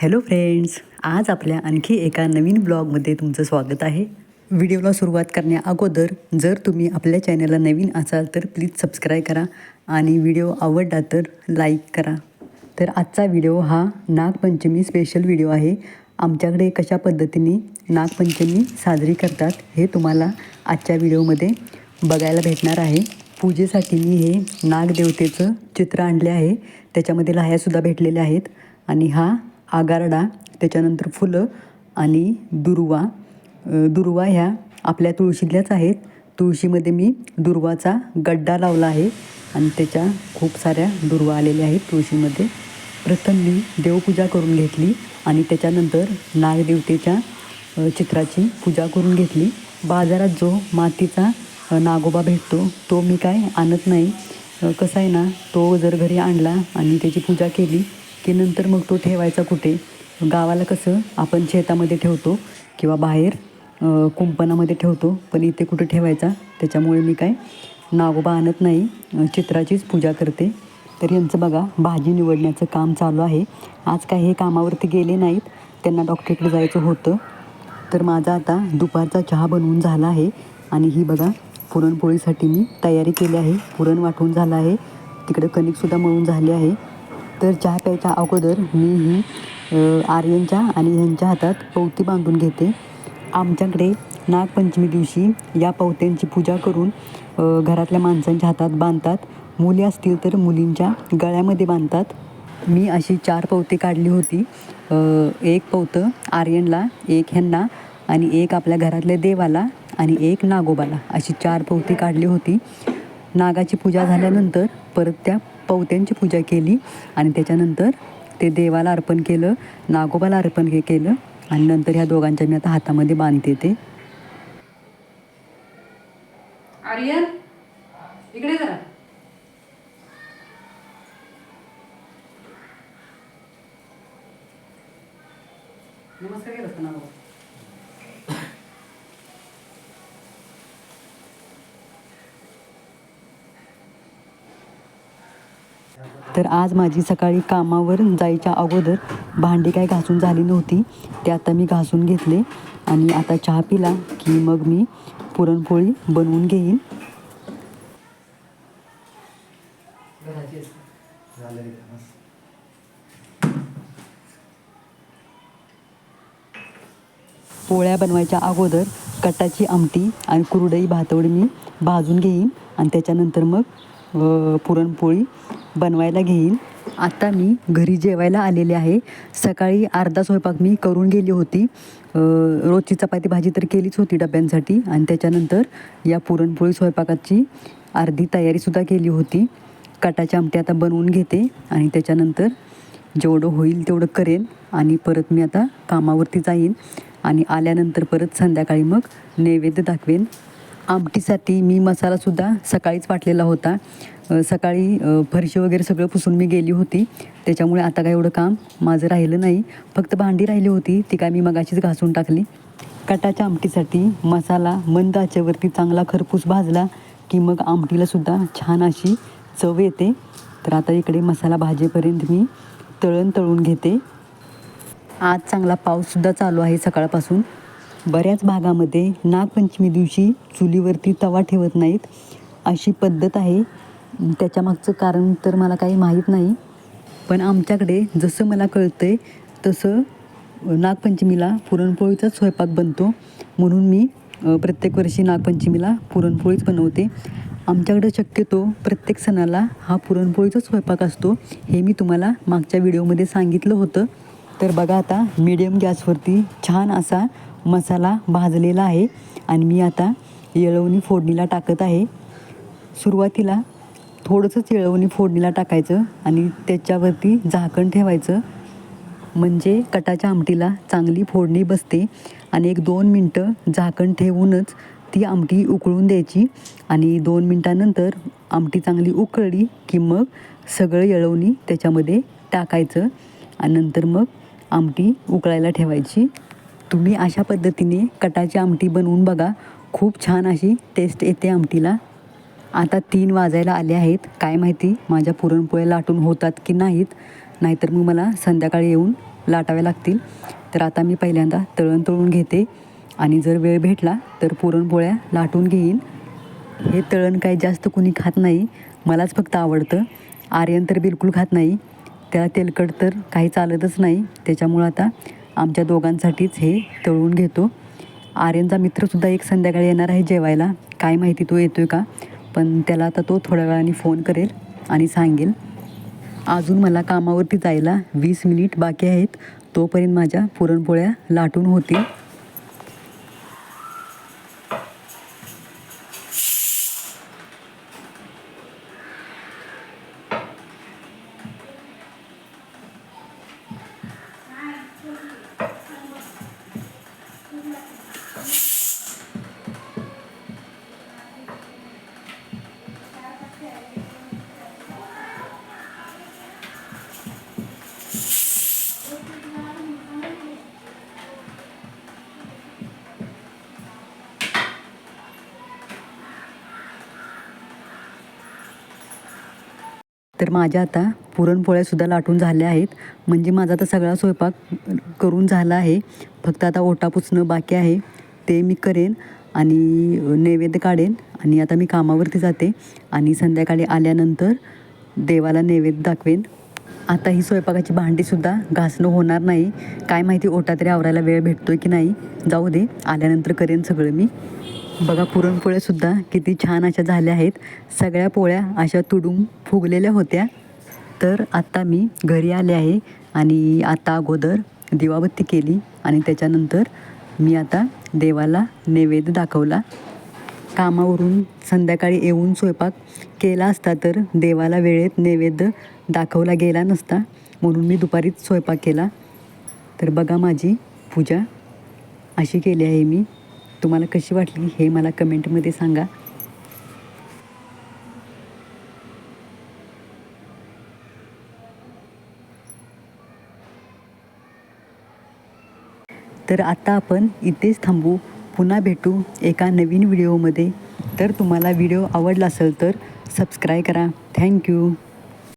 Hello friends आज आपल्या आणखी एका नवीन ब्लॉगमध्ये तुमचं स्वागत आहे. व्हिडिओला सुरुवात करण्या अगोदर जर तुम्ही आपल्या चॅनलला नवीन असाल तर प्लीज सबस्क्राईब करा आणि व्हिडिओ आवडला तर लाईक करा. तर आजचा व्हिडिओ हा नागपंचमी स्पेशल व्हिडिओ आहे. आमच्याकडे कशा पद्धतीने नागपंचमी साजरी करतात हे तुम्हाला आजच्या व्हिडिओमध्ये बघायला भेटणार आहे. पूजेसाठी मी हे नागदेवतेचं चित्र आणले आहे. त्याच्यामध्ये लाह्यासुद्धा भेटलेल्या आहेत. आणि हा आगारडा त्याच्यानंतर फुलं आणि दुर्वा. दुर्वा ह्या आपल्या तुळशीतल्याच आहेत. तुळशीमध्ये मी दुर्वाचा गड्डा लावला आहे आणि त्याच्या खूप साऱ्या दुर्वा आलेल्या आहेत तुळशीमध्ये. प्रथम मी देवपूजा करून घेतली आणि त्याच्यानंतर नागदेवतेच्या चित्राची पूजा करून घेतली. बाजारात जो मातीचा नागोबा भेटतो तो मी काय आणत नाही. कसं आहे ना तो जर घरी आणला आणि त्याची पूजा केली की नंतर मग तो ठेवायचा कुठे? गावाला कसं? आपण शेतामध्ये ठेवतो किंवा बाहेर कुंपणामध्ये ठेवतो पण इथे कुठं ठेवायचा? त्याच्यामुळे मी काय? नागोबा आणत नाही. चित्राचीच पूजा करते. तर यांचं बघा भाजी निवडण्याचं काम चालू आहे. आज काही हे कामावरती गेले नाहीत. त्यांना डॉक्टरकडे जायचं होतं. तर माझा आता दुपारचा चहा बनवून झाला आहे. आणि ही बघा पुरणपोळीसाठी मी तयारी केली आहे. पुरण वाटून झालं आहे. तिकडे कणिकसुद्धा मळून झाले आहे. तर चहा प्यायच्या अगोदर मी ही आर्यनच्या आणि ह्यांच्या हातात पवती बांधून घेते. आमच्याकडे नागपंचमी दिवशी या पवत्यांची पूजा करून घरातल्या माणसांच्या हातात बांधतात. मुली असतील तर मुलींच्या गळ्यामध्ये बांधतात. मी अशी चार पवते काढली होती. एक पवतं आर्यनला एक ह्यांना आणि एक आपल्या घरातल्या देवाला आणि एक नागोबाला अशी चार पवती काढली होती. नागाची पूजा झाल्यानंतर परत त्या पवत्यांची पूजा केली आणि त्याच्यानंतर ते देवाला अर्पण केलं नागोबाला अर्पण हे केलं आणि नंतर ह्या दोघांच्या मी आता हातामध्ये बांधते ते आर्यन इकडे जरा. नमस्कार केलं असतं नागोबा तर आज माझी सकाळी कामावर जायच्या अगोदर भांडी काय घासून झाली नव्हती ते आता मी घासून घेतले आणि आता चहा पिला की मग मी पुरणपोळी बनवून घेईन. पोळ्या बनवायच्या अगोदर कटाची आमटी आणि कुरडई भातवडी मी भाजून घेईन आणि त्याच्यानंतर मग पुरणपोळी बनवायला घेईन. आता मी घरी जेवायला आलेले आहे. सकाळी अर्धा स्वयंपाक मी करून गेली होती. रोजची चपाती भाजी तर केलीच होती डब्यांसाठी आणि त्याच्यानंतर या पुरणपोळी स्वयंपाकाची अर्धी तयारीसुद्धा केली होती. काटाच्या आमटी आता बनवून घेते आणि त्याच्यानंतर जेवढं होईल तेवढं करेन आणि परत मी आता कामावरती जाईन आणि आल्यानंतर परत संध्याकाळी मग नैवेद्य दाखवेन. आमटीसाठी मी मसालासुद्धा सकाळीच वाटलेला होता. सकाळी फरशी वगैरे सगळं पुसून मी गेली होती. त्याच्यामुळे आता काय एवढं काम माझं राहिलं नाही. फक्त भांडी राहिली होती. ती काय मी मगाशीच घासून टाकली. कटाच्या आमटीसाठी मसाला मंद आचेवरती चांगला खरपूस भाजला की मग आमटीलासुद्धा छान अशी चव येते. तर आता इकडे मसाला भाजेपर्यंत मी तळण तळून घेते. आज चांगला पाऊससुद्धा चालू आहे सकाळपासून. बऱ्याच भागामध्ये नागपंचमी दिवशी चुलीवरती तवा ठेवत नाहीत. अशी पद्धत आहे. त्याच्यामागचं कारण तर मला काही माहीत नाही. पण आमच्याकडे जसं मला कळतं आहे तसं नागपंचमीला पुरणपोळीचाच स्वयंपाक बनतो. म्हणून मी प्रत्येक वर्षी नागपंचमीला पुरणपोळीच बनवते. आमच्याकडं शक्यतो प्रत्येक सणाला हा पुरणपोळीचाच स्वयंपाक असतो हे मी तुम्हाला मागच्या व्हिडिओमध्ये सांगितलं होतं. तर बघा आता मीडियम गॅसवरती छान असा मसाला भाजलेला आहे. आणि मी आता येळवणी फोडणीला टाकत आहे. सुरुवातीला थोडंसं चिळवणी फोडणीला टाकायचं आणि त्याच्यावरती झाकण ठेवायचं. म्हणजे कटाच्या आमटीला चांगली फोडणी बसते आणि एक दोन मिनटं झाकण ठेवूनच ती आमटी उकळून द्यायची आणि दोन मिनटानंतर आमटी चांगली उकळली की मग सगळं येळवणी त्याच्यामध्ये टाकायचं आणि नंतर मग आमटी उकळायला ठेवायची. तुम्ही अशा पद्धतीने कटाची आमटी बनवून बघा. खूप छान अशी टेस्ट येते आमटीला. आता तीन वाजायला आले आहेत. काय माहिती माझ्या पुरणपोळ्या लाटून होतात की नाहीत. नाहीतर मग मला संध्याकाळी येऊन लाटाव्या लागतील. तर आता मी पहिल्यांदा तळण तळून घेते. आणि जर वेळ भेटला तर पुरणपोळ्या लाटून घेईन. हे तळण काही जास्त कोणी खात नाही. मलाच फक्त आवडतं. आर्यन तर बिलकुल खात नाही. त्याला तेलकट तर काही चालतच नाही. त्याच्यामुळं आता आमच्या दोघांसाठीच हे तळून घेतो. आर्यनचा मित्रसुद्धा एक संध्याकाळी येणार आहे जेवायला. काय माहिती तो येतो आहे का? पण त्याला आता तो थोड्या वेळाने फोन करेल आणि सांगेल. अजून मला कामावरती जायला वीस मिनिट बाकी आहेत. तोपर्यंत माझ्या पुरणपोळ्या लाटून होतील. तर माझ्या आता पुरणपोळ्यासुद्धा लाटून झाल्या आहेत. म्हणजे माझा आता सगळा स्वयंपाक करून झाला आहे. फक्त आता ओटा पुसणं बाकी आहे. ते मी करेन आणि नैवेद्य काढेन आणि आता मी कामावरती जाते आणि संध्याकाळी आल्यानंतर देवाला नैवेद्य दाखवेन. आता ही स्वयंपाकाची भांडीसुद्धा घासणं होणार नाही. काय माहिती ओटा तरी आवरायला वेळ भेटतो आहे की नाही. जाऊ दे आल्यानंतर करेन सगळं मी. बघा पुरणपोळ्यासुद्धा किती छान अशा झाल्या आहेत. सगळ्या पोळ्या अशा तुडून फुगलेल्या होत्या. तर आत्ता मी घरी आले आहे आणि आता अगोदर दिवाबत्ती केली आणि त्याच्यानंतर मी आता देवाला नैवेद्य दाखवला. कामावरून संध्याकाळी येऊन स्वयंपाक केला असता तर देवाला वेळेत नैवेद्य दाखवला गेला नसता. म्हणून मी दुपारीच स्वयंपाक केला. तर बघा माझी पूजा अशी केली आहे मी. तुम्हाला कशी वाटली हे मला कमेंटमध्ये सांगा. तर आता आपण इथेच थांबू. पुन्हा भेटू एका नवीन व्हिडिओमध्ये. तर तुम्हाला व्हिडिओ आवडला असेल तर सबस्क्राईब करा. थँक्यू